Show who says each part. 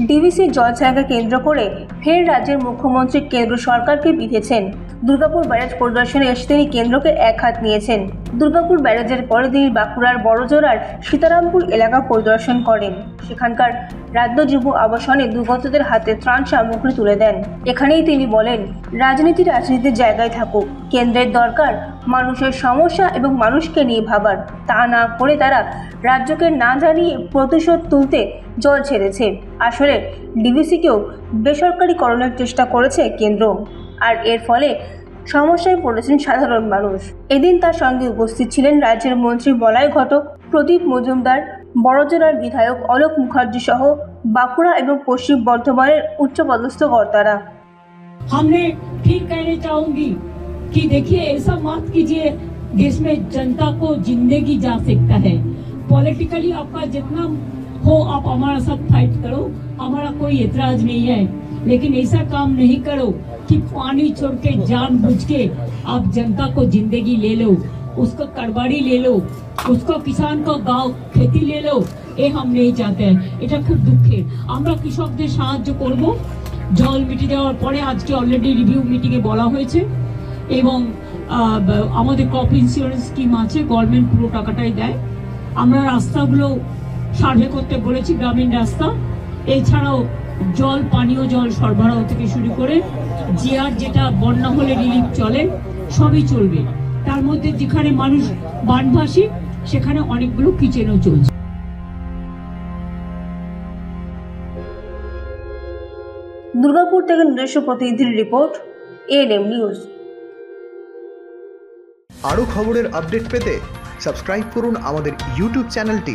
Speaker 1: DVC জল ছাড়াকে কেন্দ্র করে ফের রাজ্যের মুখ্যমন্ত্রী কেন্দ্র সরকারকে বিধেছেন। দুর্গাপুর ব্যারাজ পরিদর্শনে এসে তিনি কেন্দ্রকে এক হাত নিয়েছেন। দুর্গাপুর ব্যারাজের পরে তিনি বাঁকুড়ার বড়জোড়ার সীতারামপুর এলাকা পরিদর্শন করেন। সেখানকার রাজ্য যুব আবাসনে দুর্গতদের হাতে ত্রাণ সামগ্রী তুলে দেন। এখানেই তিনি বলেন, রাজনীতি রাজনীতির জায়গায় থাকুক। কেন্দ্রের দরকার মানুষের সমস্যা এবং মানুষকে নিয়ে ভাবার। তা না করে তারা রাজ্যকে না জানিয়ে প্রতিশোধ তুলতে জল ছেড়েছে। আসলে ডিভিসিকেও বেসরকারিকরণের চেষ্টা করেছে কেন্দ্র আর এর ফলে সমস্যায় পড়েছেন সাধারণ মানুষ এদিন তার সঙ্গে উপস্থিত ছিলেন রাজ্যের মন্ত্রী বলাই ঘটক প্রদীপ মজুমদার বড়জোড়ার বিধায়ক অলোক মুখার্জি সহ বাঁকুড়া এবং পশ্চিম বর্ধমানের উচ্চপদস্থ কর্তারা
Speaker 2: हमने ठीक कहने चाहूंगी कि देखिए ऐसा मत कीजिए जिसमें जनता को जिंदगी जा सकता है पॉलिटिकली आपका जितना हो आप हमारा साथ फाइट करो हमारा कोई एतराज नहीं है लेकिन ऐसा काम नहीं करो कि पानी छोड़ के जान बुझ के आप जनता को जिंदगी ले लो उसको कड़बाड़ी ले लो उसको किसान को गाँव खेती ले लो এ हम नहीं चाहते हैं এটা খুব দুঃখের আমরা কৃষকদের সাহায্য করব জল মিটে যাওয়ার পরে আজকে অলরেডি রিভিউ মিটিং এ বলা হয়েছে এবং আহ, ব- আমাদের ক্রপ ইন্স্যুরেন্স স্কিম আছে গভর্নমেন্ট পুরো টাকাটাই দেয় আমরা রাস্তাগুলো সার্ভে করতে বলেছি গ্রামীণ রাস্তা। এছাড়াও জল পানীয় জল সরবরাহ থেকে শুরু করে জিআর যেটা বন্যা হলে রিলিফ চলে সবই চলবে। তার মধ্যে যেখানে মানুষ বানভাসী সেখানে অনেকগুলো কিচেনও চলছে।
Speaker 1: দুর্গাপুর থেকে নিজস্ব প্রতিনিধির রিপোর্ট এএনএম নিউজ
Speaker 3: আরও খবরের আপডেট পেতে সাবস্ক্রাইব করুন আমাদের ইউটিউব চ্যানেলটি।